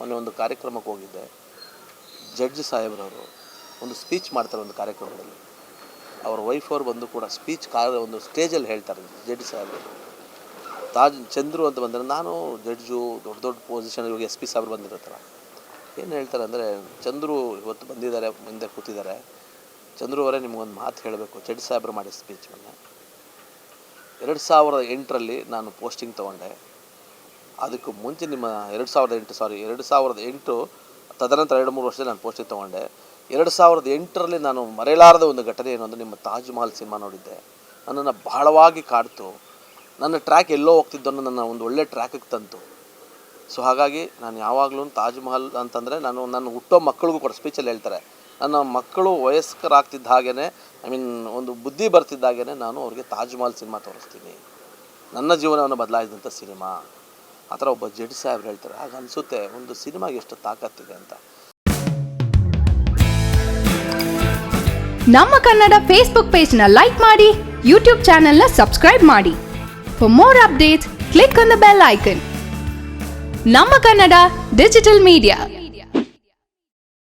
ಮೊನ್ನೆ ಒಂದು ಕಾರ್ಯಕ್ರಮಕ್ಕೆ ಹೋಗಿದ್ದೆ. ಜಡ್ಜ್ ಸಾಹೇಬ್ರವರು ಒಂದು ಸ್ಪೀಚ್ ಮಾಡ್ತಾರೆ ಒಂದು ಕಾರ್ಯಕ್ರಮದಲ್ಲಿ. ಅವರ ವೈಫ್ ಅವರು ಬಂದು ಕೂಡ ಸ್ಪೀಚ್ ಕಾ ಒಂದು ಸ್ಟೇಜಲ್ಲಿ ಹೇಳ್ತಾರೆ ಜಡ್ಜ್ ಸಾಹೇಬ್ರು. ತಾಜ್, ಚಂದ್ರು ಅಂತ ಬಂದರೆ ನಾನು ಜಡ್ಜು, ದೊಡ್ಡ ದೊಡ್ಡ ಪೊಸಿಷನ್ ಇವಾಗ ಎಸ್ ಪಿ ಸಾಹೇಬ್ರು ಬಂದಿರೋತ್ತಲ್ಲ ಏನು ಹೇಳ್ತಾರೆ ಅಂದರೆ, ಚಂದ್ರು ಇವತ್ತು ಬಂದಿದ್ದಾರೆ, ಮುಂದೆ ಕೂತಿದ್ದಾರೆ. ಚಂದ್ರು ಅವರೇ ನಿಮಗೊಂದು ಮಾತು ಹೇಳಬೇಕು. ಜಡ್ಜ್ ಸಾಹೇಬ್ರು ಮಾಡಿ ಸ್ಪೀಚ್ ಮೊನ್ನೆ ಎರಡು ಸಾವಿರದ ಎಂಟರಲ್ಲಿ ನಾನು ಪೋಸ್ಟಿಂಗ್ ತೊಗೊಂಡೆ. ಅದಕ್ಕೂ ಮುಂಚೆ ನಿಮ್ಮ ಎರಡು ಸಾವಿರದ ಎಂಟು ಸಾರಿ ಎರಡು ಸಾವಿರದ ಎಂಟು, ತದನಂತರ ಎರಡು ಮೂರು ವರ್ಷದಲ್ಲಿ ನಾನು ಪೋಸ್ಟಿಂಗ್ ತೊಗೊಂಡೆ. ಎರಡು ಸಾವಿರದ ಎಂಟರಲ್ಲಿ ನಾನು ಮರೆಯಲಾರದ ಒಂದು ಘಟನೆ ಏನು ಅಂದರೆ ನಿಮ್ಮ ತಾಜ್ ಮಹಲ್ ಸಿನಿಮಾ ನೋಡಿದ್ದೆ. ನನ್ನನ್ನು ಬಹಳವಾಗಿ ಕಾಡ್ತು. ನನ್ನ ಟ್ರ್ಯಾಕ್ ಎಲ್ಲೋ ಹೋಗ್ತಿದ್ದನ್ನು ನನ್ನ ಒಂದು ಒಳ್ಳೆ ಟ್ರ್ಯಾಕಿಗೆ ತಂತು. ಸೊ ಹಾಗಾಗಿ ನಾನು ಯಾವಾಗಲೂ ತಾಜ್ ಮಹಲ್ ಅಂತಂದರೆ ನಾನು ನನ್ನ ಹುಟ್ಟೋ ಮಕ್ಕಳಿಗೂ ಕೂಡ ಸ್ಪೀಚಲ್ಲಿ ಹೇಳ್ತಾರೆ. ನನ್ನ ಮಕ್ಕಳು ವಯಸ್ಕರಾಗ್ತಿದ್ದ ಹಾಗೇ ಐ ಮೀನ್ ಒಂದು ಬುದ್ಧಿ ಬರ್ತಿದ್ದಾಗೇ ನಾನು ಅವ್ರಿಗೆ ತಾಜ್ ಮಹಲ್ ಸಿನಿಮಾ ತೋರಿಸ್ತೀನಿ. ನನ್ನ ಜೀವನವನ್ನು ಬದಲಾಯಿಸಿದಂಥ ಸಿನಿಮಾ. ಆ ಥರ ಒಬ್ಬ ಜಡ್ಜ್ ಸಾಹೇಬ್ರು ಹೇಳ್ತಾರೆ. ಆಗ ಅನಿಸುತ್ತೆ, ಒಂದು ಸಿನಿಮಾಗೆ ಎಷ್ಟು ತಾಕತ್ತಿದೆ ಅಂತ. ನಮ್ಮ ಕನ್ನಡ ಫೇಸ್ಬುಕ್ ಪೇಜ್ನ ಲೈಕ್ ಮಾಡಿ ಯೂಟ್ಯೂಬ್ ಚಾನೆಲ್ನ ಸಬ್ಸ್ಕ್ರೈಬ್ ಮಾಡಿ. For more update click on the bell icon ನಮ್ಮ ಕನ್ನಡ ಡಿಜಿಟಲ್ ಮೀಡಿಯಾ